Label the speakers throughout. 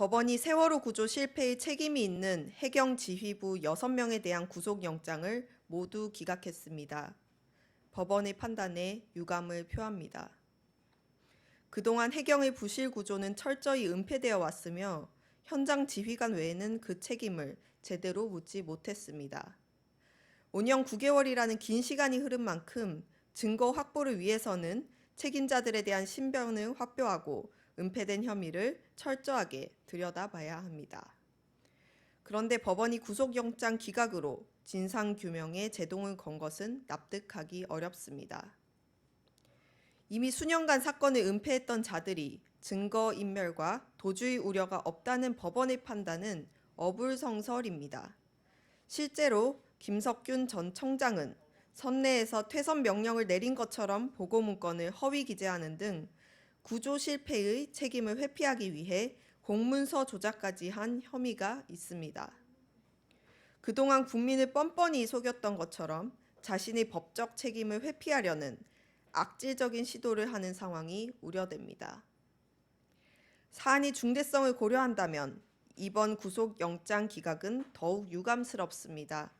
Speaker 1: 법원이 세월호 구조 실패의 책임이 있는 해경 지휘부 6명에 대한 구속영장을 모두 기각했습니다. 법원의 판단에 유감을 표합니다. 그동안 해경의 부실 구조는 철저히 은폐되어 왔으며 현장 지휘관 외에는 그 책임을 제대로 묻지 못했습니다. 5년 9개월이라는 긴 시간이 흐른 만큼 증거 확보를 위해서는 책임자들에 대한 신변을 확보하고 은폐된 혐의를 철저하게 들여다봐야 합니다. 그런데 법원이 구속영장 기각으로 진상규명에 제동을 건 것은 납득하기 어렵습니다. 이미 수년간 사건을 은폐했던 자들이 증거인멸과 도주의 우려가 없다는 법원의 판단은 어불성설입니다. 실제로 김석균 전 청장은 선내에서 퇴선 명령을 내린 것처럼 보고 문건을 허위 기재하는 등 구조 실패의 책임을 회피하기 위해 공문서 조작까지 한 혐의가 있습니다. 그동안 국민을 뻔뻔히 속였던 것처럼 자신의 법적 책임을 회피하려는 악질적인 시도를 하는 상황이 우려됩니다. 사안이 중대성을 고려한다면 이번 구속영장 기각은 더욱 유감스럽습니다.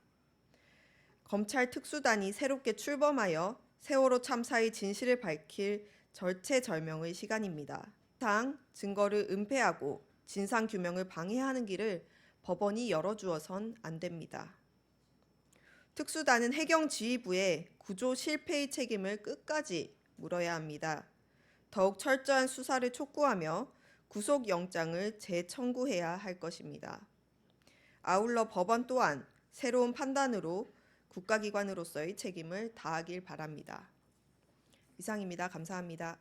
Speaker 1: 검찰 특수단이 새롭게 출범하여 세월호 참사의 진실을 밝힐 절체절명의 시간입니다. 당 증거를 은폐하고 진상 규명을 방해하는 길을 법원이 열어주어선 안 됩니다. 특수단은 해경 지휘부의 구조 실패의 책임을 끝까지 물어야 합니다. 더욱 철저한 수사를 촉구하며 구속 영장을 재청구해야 할 것입니다. 아울러 법원 또한 새로운 판단으로 국가기관으로서의 책임을 다하길 바랍니다. 이상입니다. 감사합니다.